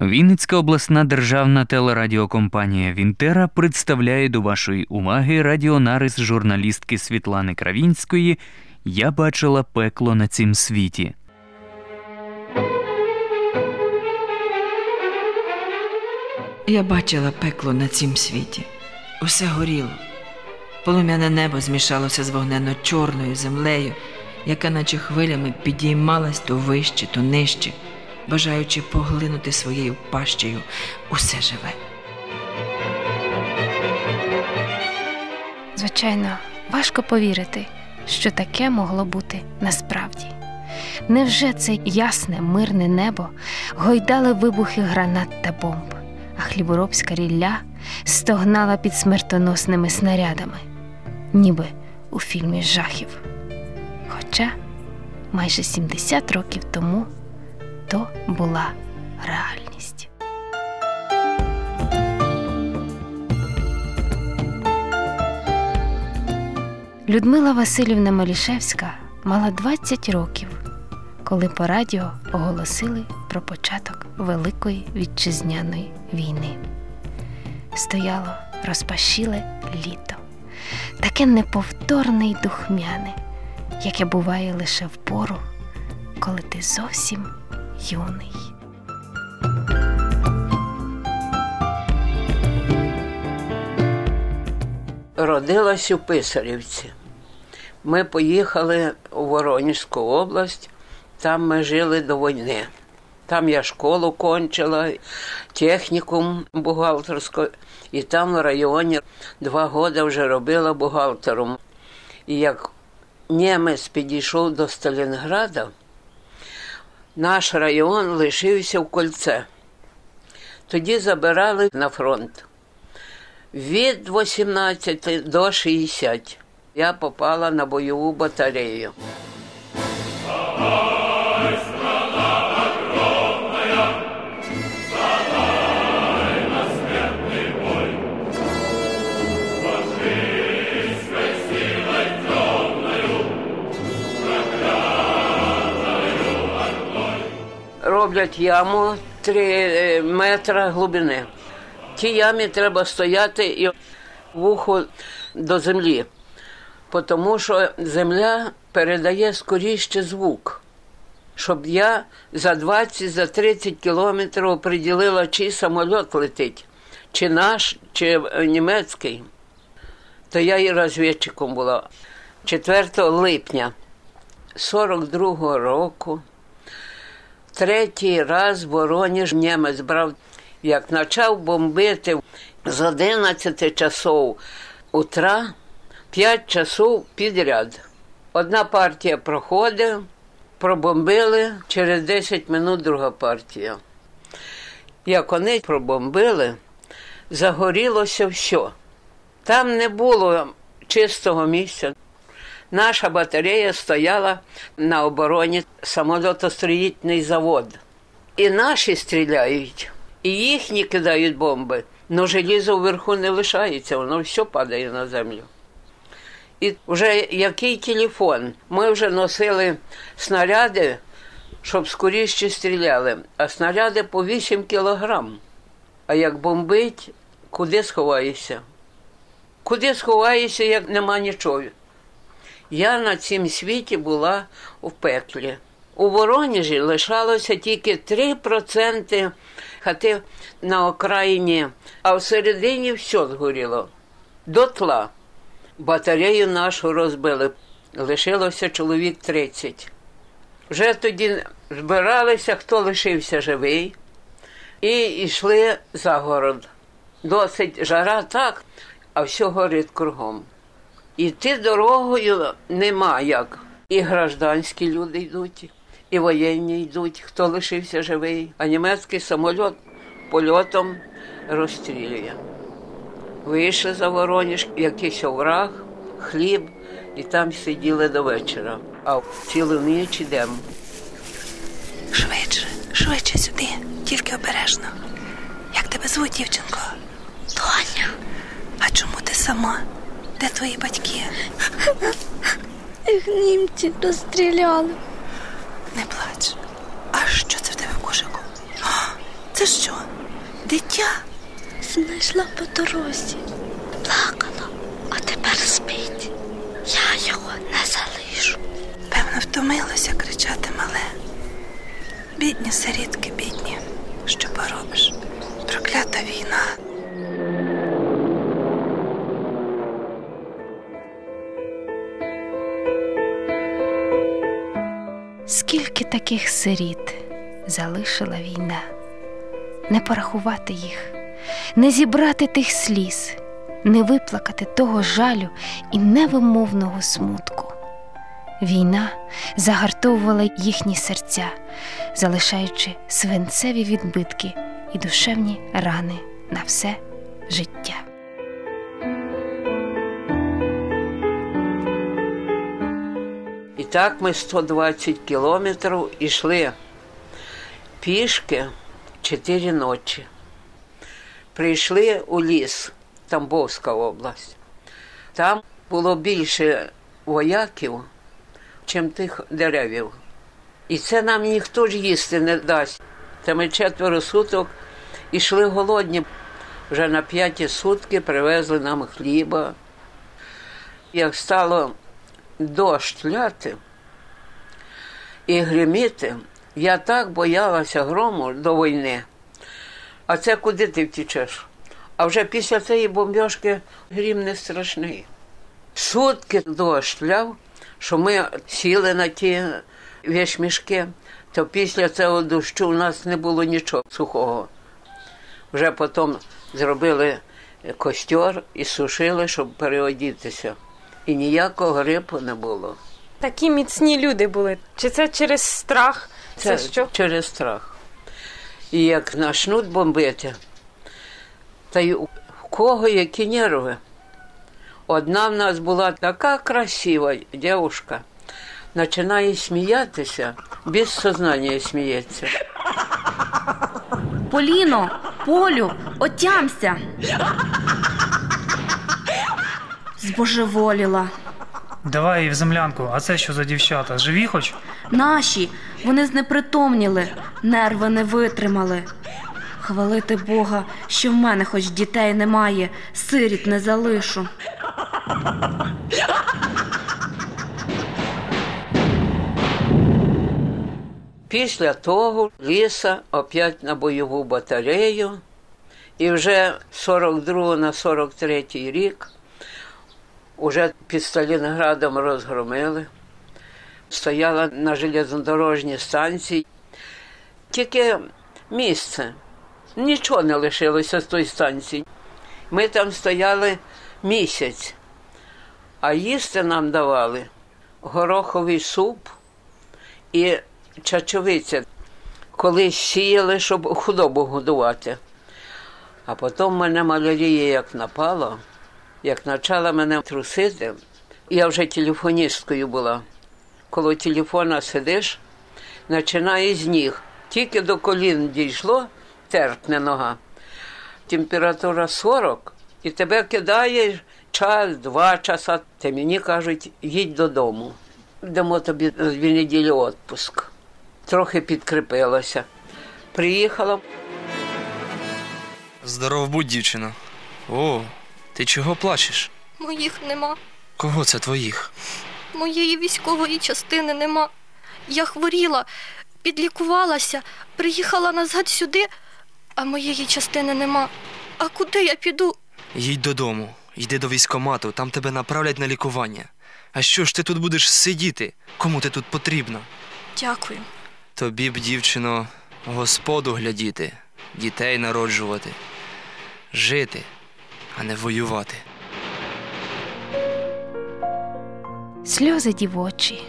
Вінницька обласна державна телерадіокомпанія Вінтера представляє до вашої уваги радіонарис журналістки Світлани Кравінської Я бачила пекло на цім світі. Я бачила пекло на цім світі. Усе горіло. Полум'яне небо змішалося з вогненно-чорною землею, яка наче хвилями підіймалась то вище, то нижче, бажаючи поглинути своєю пащею усе живе. Звичайно, важко повірити, що таке могло бути насправді. Невже це ясне, мирне небо гойдали вибухи гранат та бомб, а хліборобська рілля стогнала під смертоносними снарядами, ніби у фільмі жахів. Хоча майже 70 років тому то була реальність. Людмила Васильівна Малішевська мала 20 років, коли по радіо оголосили про початок Великої вітчизняної війни. Стояло розпашіле літо, таке неповторне й духмяне, яке буває лише в пору, коли ти зовсім юний. Родилась у Писарівці. Ми поїхали у Воронежську область, там ми жили до війни. Там я школу кончила, технікум бухгалтерську, і там в районі два роки вже робила бухгалтером. І як німець підійшов до Сталінграда, наш район лишився в кольце. Тоді забирали на фронт. Від 18 до 60 я попала на бойову батарею. Роблять яму 3 метри глибини. В тій ямі треба стояти і вухо до землі, тому що земля передає скоріше звук, щоб я за 20 за 30 кілометрів оприділила, чи самоліт летить, чи наш, чи німецький. То я і розвідчиком була 4 липня 42-го року. Третій раз Воронеж німець брав, як почав бомбити з 11 часов утра 5 часов підряд. Одна партія проходить, пробомбили, через 10 минут друга партія. Як вони пробомбили, загорілося все. Там не було чистого місця. Наша батарея стояла на обороні самолітостроїтний завод. І наші стріляють, і їхні кидають бомби, але желізо вверху не лишається, воно все падає на землю. І вже який телефон? Ми вже носили снаряди, щоб скоріше стріляли, а снаряди по 8 кілограм. А як бомбить, куди сховаєшся? Куди сховаєшся, як нема нічого? Я на цім світі була в пеклі. У Воронежі лишалося тільки 3% хати на окраїні, а всередині все згоріло. Дотла. Батарею нашу розбили. Лишилося чоловік 30. Вже тоді збиралися, хто лишився живий, і йшли за город. Досить жара так, а все горить кругом. Іти дорогою нема як. І гражданські люди йдуть, і воєнні йдуть, хто лишився живий, а німецький самоліт польотом розстрілює. Вийшли за Воронеж, якийсь овраг, хліб, і там сиділи до вечора. А цілу ніч йдемо. Швидше, швидше сюди, тільки обережно. Як тебе звуть, дівчинко? Тоня. А чому ти сама? Де твої батьки? Їх німці розстріляли. Не плач. А що це в тебе в кошику? Це що? Дитя? Знайшла по дорозі. Плакала, а тепер спить. Я його не залишу. Певно, втомилося кричати мале. Бідні сирітки, бідні. Що поробиш? Проклята війна. Таких сиріт залишила війна, не порахувати їх, не зібрати тих сліз, не виплакати того жалю і невимовного смутку. Війна загартовувала їхні серця, залишаючи свинцеві відбитки і душевні рани на все життя. Так ми 120 кілометрів йшли пішки 4 ночі. Прийшли у ліс, Тамбовська область. Там було більше вояків, чим тих деревів. І це нам ніхто ж їсти не дасть. Та ми четверо суток йшли голодні. Вже на п'яті сутки привезли нам хліба. Як стало дощ ляти і гриміти, я так боялася грому до війни. А це куди ти втічеш? А вже після цієї бомбьошки грім не страшний. Сутки дощ ляв, що ми сіли на ті вішмішки, то після цього дощу у нас не було нічого сухого. Вже потім зробили костер і сушили, щоб переодітися. І ніякого грипу не було. Такі міцні люди були. Чи це через страх? Це, що? через страх. І як почнуть бомбити, та й у кого які нерви. Одна в нас була така красива дівчинка, починає сміятися, без сознання сміється. Поліно, Полю, отямся. Збожеволіла. Давай її в землянку, а це що за дівчата? Живі хоч? Наші, вони знепритомніли, нерви не витримали. Хвалити Бога, що в мене хоч дітей немає, сиріт не залишу. Після того ліса опять на бойову батарею, і вже з 42 на 43 рік уже під Сталінградом розгромили. Стояла на железнодорожній станції. Тільки місце. Нічого не лишилося з тої станції. Ми там стояли місяць, а їсти нам давали гороховий суп і чачовиця. Колись сіяли, щоб худобу годувати. А потім мене малярія як напала, як почала мене трусити, я вже телефоністкою була. Коли телефона сидиш, починає з ніг. Тільки до колін дійшло, терпне нога. Температура 40, і тебе кидає час, два часа. Та мені кажуть, їдь додому. Дамо тобі дві неділі відпуск. Трохи підкріпилася. Приїхала, Здоров будь, дівчино. О, ти чого плачеш? Моїх нема. Кого це твоїх? Моєї військової частини нема. Я хворіла, підлікувалася, приїхала назад сюди, а моєї частини нема. А куди я піду? Їдь додому, йди до військомату, там тебе направлять на лікування. А що ж ти тут будеш сидіти? Кому ти тут потрібна? Дякую. Тобі б, дівчино, господу глядіти, дітей народжувати, жити, а не воювати. Сльози дівочі,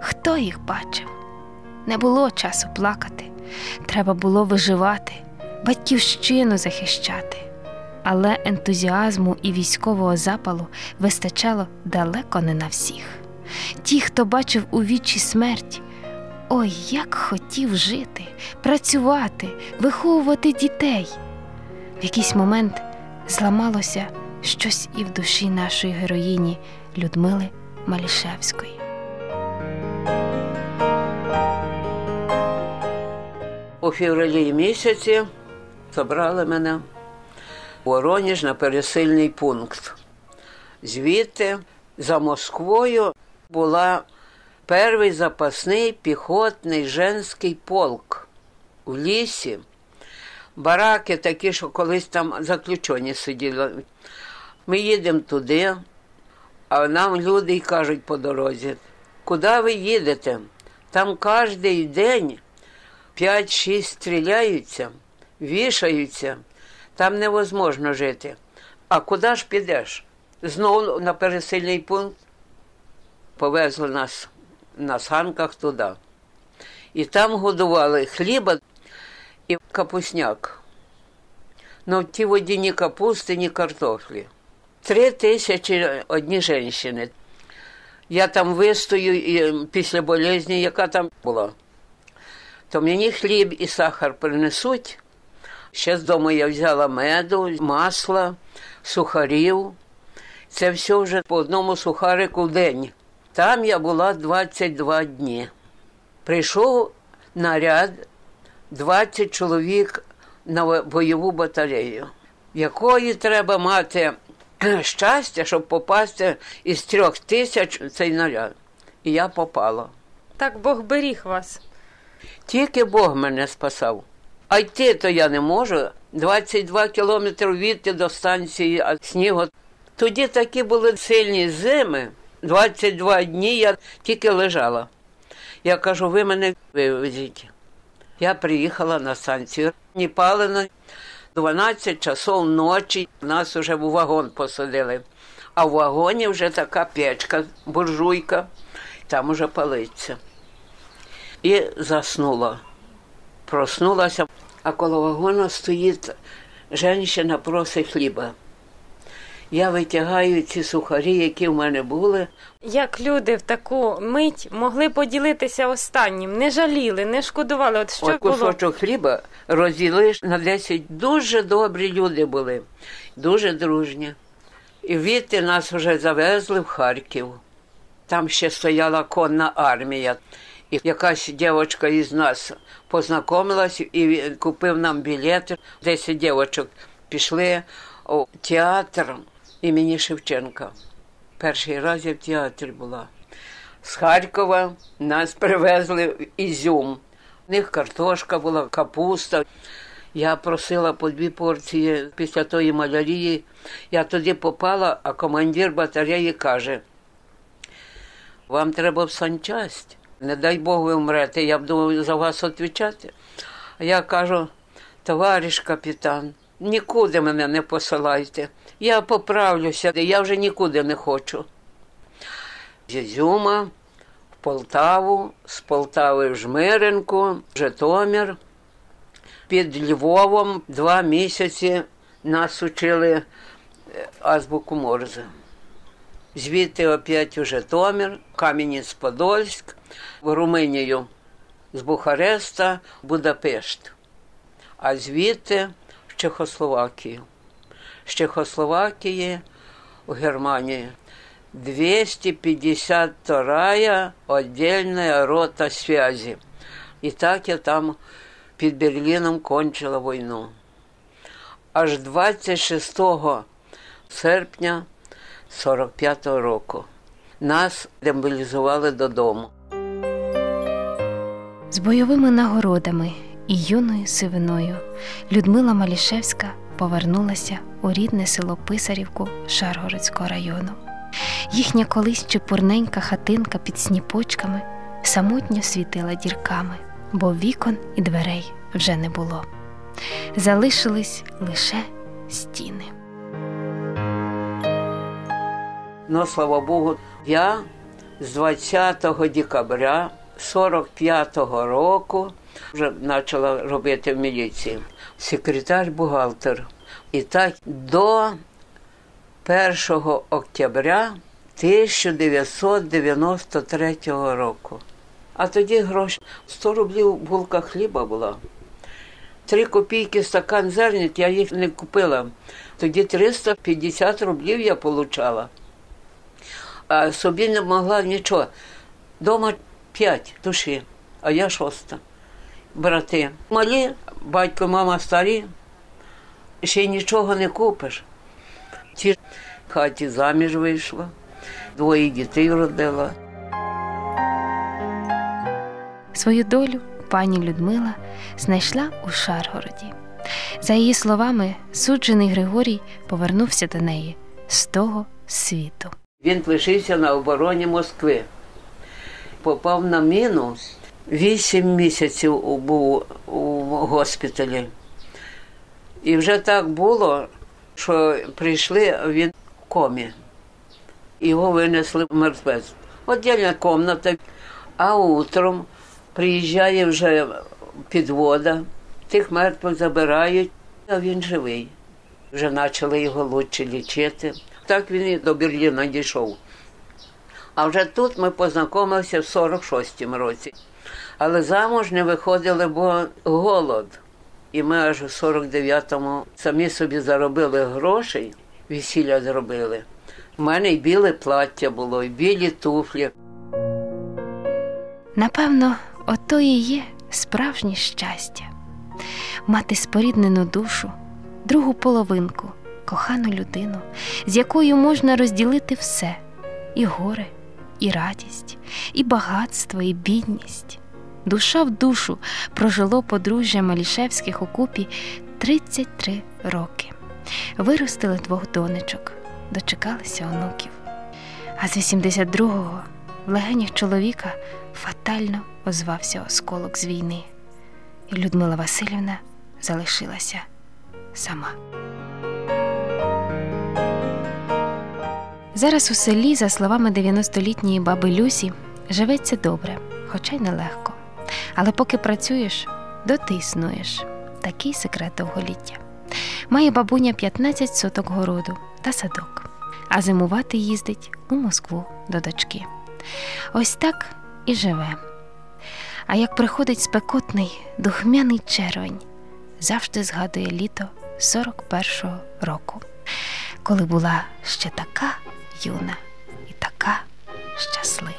хто їх бачив? Не було часу плакати, треба було виживати, батьківщину захищати. Але ентузіазму і військового запалу вистачало далеко не на всіх. Ті, хто бачив у вічі смерть, ой, як хотів жити, працювати, виховувати дітей. В якийсь момент зламалося щось і в душі нашої героїні Людмили Малішевської. у февралі місяці Забрали мене в Воронеж на пересильний пункт. Звідти за Москвою була перший запасний піхотний женський полк у лісі. Бараки такі, що колись там заключені сиділи. Ми їдемо туди, а нам люди й кажуть по дорозі, куди ви їдете? Там кожен день 5-6 стріляються, вішаються, там невозможно жити. А куди ж підеш? Знову на пересильний пункт повезли нас на санках туди. І там годували хліба і капусняк. Ті воді ні капусти, ні картофлі. Три тисячі одні жінки. Я там вистою і після болезні, яка там була. То мені хліб і сахар принесуть. Ще з дому я взяла меду, масла, сухарів. Це все вже по одному сухарику в день. Там я була 22 дні. Прийшов наряд 20 чоловік на бойову батарею, якої треба мати щастя, щоб попасти із трьох тисяч в цей наряд. І я попала. Так Бог беріг вас. Тільки Бог мене спасав. А йти то я не можу. 22 кілометри відти до станції а снігу. Тоді такі були сильні зими. 22 дні я тільки лежала. Я кажу, ви мене вивезіть. Я приїхала на станцію. Ні палено. 12 часов ночі нас вже в вагон посадили. А в вагоні вже така печка, буржуйка, там уже палиться. І заснула. Проснулася, а коло вагона стоїть жінка просить хліба. Я витягаю ці сухарі, які в мене були. Як люди в таку мить могли поділитися останнім, не жаліли, не шкодували. От що От було? кусочок хліба розділиш на 10. Дуже добрі люди були, дуже дружні. І відти нас вже завезли в Харків. Там ще стояла конна армія. І якась дівчинка із нас познайомилась і купив нам білети. Десять дівчинок пішли у театр імені Шевченка. Перший раз я в театрі була. З Харкова нас привезли в Ізюм. У них картошка була, капуста. Я просила по дві порції після тої малярії. Я туди попала, а командир батареї каже: вам треба в санчасть. Не дай Бог ви вмрете, я буду за вас відповідати. А я кажу, товариш капітан, нікуди мене не посилайте. Я поправлюся, я вже нікуди не хочу. З Ізюма в Полтаву, з Полтави в Жмиринку, в Житомир. Під Львовом два місяці нас учили е, азбуку Морзе. Звідти опять у Житомир, Кам'янець-Подольськ, в Румунію з Бухареста, Будапешт, а звідти в Чехословакію. З Чехословакії у Германії 252-я віддільна рота связі. І так я там під Берліном кончила війну. Аж 26 серпня 45-го року нас демобілізували додому. З бойовими нагородами і юною сивиною Людмила Малішевська повернулася у рідне село Писарівку Шаргородського району. Їхня колись чепурненька хатинка під сніпочками самотньо світила дірками, бо вікон і дверей вже не було. Залишились лише стіни. Ну, слава Богу, я з 20 декабря 45-го року вже почала робити в міліції. Секретар-бухгалтер. І так до 1 октября 1993 року. А тоді гроші 100 рублів булка хліба була. Три копійки стакан зернят, я їх не купила. Тоді 350 рублів я отримала. А собі не могла нічого. Дома п'ять душі, а я шоста. Брати. Малі, батько, мама старі, ще й нічого не купиш. Ті ж в хаті заміж вийшла, двоє дітей родила. Свою долю пані Людмила знайшла у Шаргороді. За її словами, суджений Григорій повернувся до неї з того світу. Він лишився на обороні Москви. Попав на міну. Вісім місяців був у госпіталі. І вже так було, що прийшли він в комі. Його винесли в мертвець. Отдільна кімната. А утром приїжджає вже підвода, тих мертвих забирають, а він живий. Вже почали його лучше лічити. Так він і до Берліна дійшов. А вже тут ми познайомилися в 46-му році. Але замуж не виходили, бо голод. І ми аж у 49-му самі собі заробили грошей, весілля зробили. У мене і біле плаття було, і білі туфлі. Напевно, ото і є справжнє щастя мати споріднену душу, другу половинку, кохану людину, з якою можна розділити все і горе, і радість, і багатство, і бідність. Душа в душу прожило подружжя Малішевських у купі 33 роки. Виростили двох донечок, дочекалися онуків. А з 82-го в легенях чоловіка фатально озвався осколок з війни, і Людмила Васильівна залишилася сама. Зараз у селі, за словами 90-літньої баби Люсі, живеться добре, хоча й нелегко. Але поки працюєш, доти існуєш. Такий секрет довголіття. Має бабуня 15 соток городу та садок, а зимувати їздить у Москву до дочки. Ось так і живе. А як приходить спекотний духмяний червень, завжди згадує літо 41-го року, коли була ще така юна і така щаслива.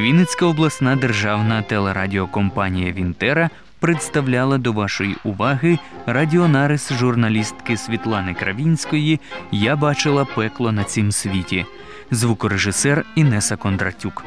Вінницька обласна державна телерадіокомпанія Вінтера представляла до вашої уваги радіонарис журналістки Світлани Кравінської Я бачила пекло на цім світі, звукорежисер Інеса Кондратюк.